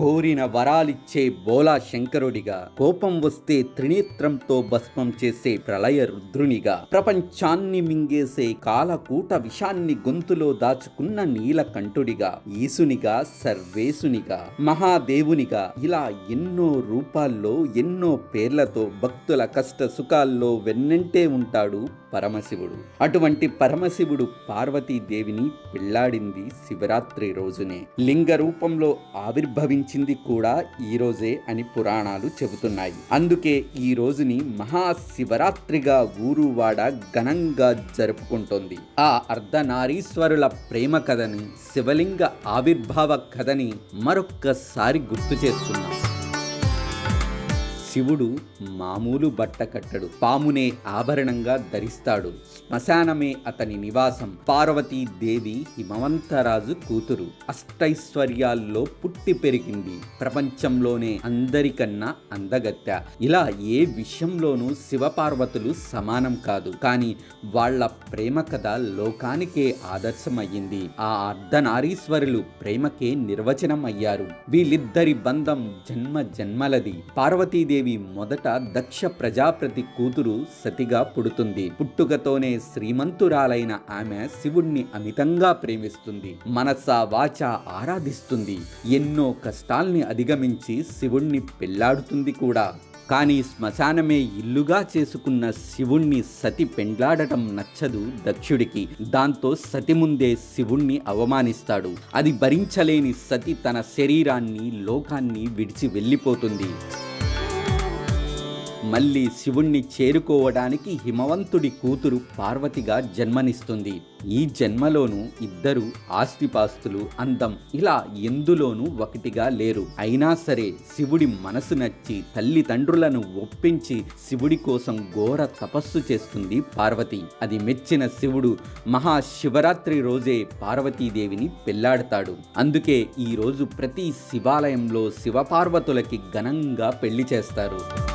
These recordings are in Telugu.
కోరిన వరాలిచ్చే బోలా శంకరుడిగా కోపం వస్తే త్రినేత్రంతో భస్మం చేసే ప్రళయ రుద్రునిగా ప్రపంచాన్ని మింగేసే కాలకూట విషాన్ని గొంతులో దాచుకున్న నీలకంఠుడిగా ఈసునిగా సర్వేసునిగా మహాదేవునిగా ఇలా ఎన్నో రూపాల్లో ఎన్నో పేర్లతో భక్తుల కష్ట సుఖాల్లో వెన్నంటే ఉంటాడు పరమశివుడు. అటువంటి పరమశివుడు పార్వతీదేవిని పెళ్ళాడింది శివరాత్రి రోజునే. లింగ రూపంలో ఆవిర్భవించింది కూడా ఈ రోజే అని పురాణాలు చెబుతున్నాయి. అందుకే ఈ రోజుని మహాశివరాత్రిగా ఊరువాడ ఘనంగా జరుపుకుంటోంది. ఆ అర్ధనారీశ్వరుల ప్రేమ కథని శివలింగ ఆవిర్భావ కథని మరొక్కసారి గుర్తు చేసుకున్నాం శివుడు మామూలు బట్ట కట్టడు. పామునే ఆభరణంగా ధరిస్తాడు. శ్మశానమే అతని నివాసం. పార్వతీ దేవి హిమవంతరాజు కూతురు. అష్టైశ్వర్యాల్లో పుట్టి పెరిగింది. ప్రపంచంలోనే అందరికన్నా అందగత్య ఇలా ఏ విషయంలోనూ శివపార్వతులు సమానం కాదు. కానీ వాళ్ళ ప్రేమ కథ లోకానికే ఆదర్శమయ్యింది. ఆ అర్ధనారీశ్వరులు ప్రేమకే నిర్వచనం అయ్యారు. వీళ్ళిద్దరి బంధం జన్మ జన్మలది. పార్వతీదేవి మొదట దక్ష ప్రజాప్రతి కూతురు సతిగా పుడుతుంది. పుట్టుకతోనే శ్రీమంతురాలైన ఆమె శివుణ్ణి అమితంగా ప్రేమిస్తుంది. మనస వాచ ఆరాధిస్తుంది. ఎన్నో కష్టాల్ని అధిగమించి శివుణ్ణి పెళ్ళాడుతుంది కూడా. కానీ శ్మశానమే ఇల్లుగా చేసుకున్న శివుణ్ణి సతి పెండ్లాడటం నచ్చదు దక్షుడికి. దాంతో సతి ముందే శివుణ్ణి అవమానిస్తాడు. అది భరించలేని సతి తన శరీరాన్ని లోకాన్ని విడిచి వెళ్ళిపోతుంది. మళ్ళీ శివుణ్ణి చేరుకోవడానికి హిమవంతుడి కూతురు పార్వతిగా జన్మనిస్తుంది. ఈ జన్మలోనూ ఇద్దరు ఆస్తిపాస్తులు అందం ఇలా ఎందులోనూ ఒకటిగా లేరు. అయినా సరే శివుడి మనసు నచ్చి తల్లిదండ్రులను ఒప్పించి శివుడి కోసం ఘోర తపస్సు చేస్తుంది పార్వతి. అది మెచ్చిన శివుడు మహాశివరాత్రి రోజే పార్వతీదేవిని పెళ్ళాడతాడు. అందుకే ఈరోజు ప్రతి శివాలయంలో శివపార్వతులకి ఘనంగా పెళ్ళి చేస్తారు.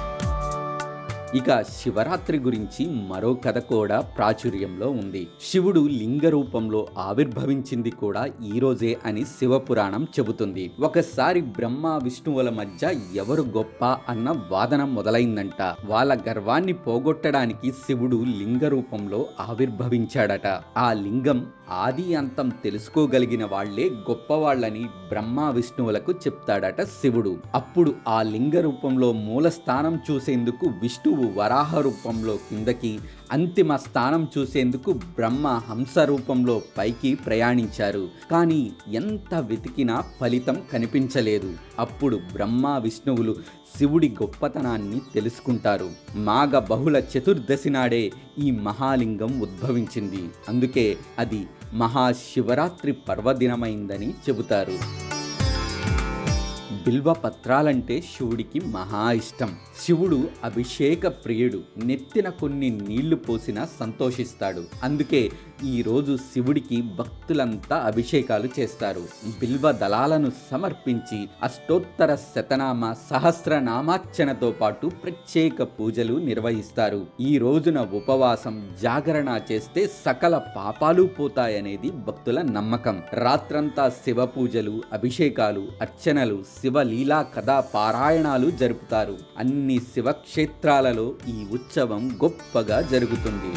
ఇక శివరాత్రి గురించి మరో కథ కూడా ప్రాచుర్యంలో ఉంది. శివుడు లింగ రూపంలో ఆవిర్భవించింది కూడా ఈ రోజే అని శివపురాణం చెబుతుంది. ఒకసారి బ్రహ్మ విష్ణువుల మధ్య ఎవరు గొప్ప అన్న వాదన మొదలైందంట. వాళ్ళ గర్వాన్ని పోగొట్టడానికి శివుడు లింగ రూపంలో ఆవిర్భవించాడట. ఆ లింగం ఆది అంతం తెలుసుకోగలిగిన వాళ్ళే గొప్పవాళ్ళని బ్రహ్మ విష్ణువులకు చెప్తాడట శివుడు. అప్పుడు ఆ లింగ రూపంలో మూల స్థానం చూసేందుకు విష్ణువు వరాహ రూపంలో కిందకి అంతిమ స్థానం చూసేందుకు బ్రహ్మ హంస రూపంలో పైకి ప్రయాణించారు. కానీ ఎంత వెతికినా ఫలితం కనిపించలేదు. అప్పుడు బ్రహ్మ విష్ణువులు శివుడి గొప్పతనాన్ని తెలుసుకుంటారు. మాఘ బహుళ చతుర్దశి నాడే ఈ మహాలింగం ఉద్భవించింది. అందుకే అది మహాశివరాత్రి పర్వదినమైందని చెబుతారు. బిల్వ పత్రాలంటే శివుడికి మహా ఇష్టం. శివుడు అభిషేక ప్రియుడు. నెత్తిన కొన్ని నీళ్ళు పోసినా సంతోషిస్తాడు. అందుకే ఈ రోజు శివుడికి భక్తులంతా అభిషేకాలు చేస్తారు. బిల్వ దళాలను సమర్పించి అష్టోత్తర శతనామ సహస్రనామార్చనతో పాటు ప్రత్యేక పూజలు నిర్వహిస్తారు. ఈ రోజున ఉపవాసం జాగరణ చేస్తే సకల పాపాలు పోతాయనేది భక్తుల నమ్మకం. రాత్రంతా శివ పూజలు అభిషేకాలు అర్చనలు శివలీలా కథా పారాయణాలు జరుపుతారు. అన్ని శివక్షేత్రాలలో ఈ ఉత్సవం గొప్పగా జరుగుతుంది.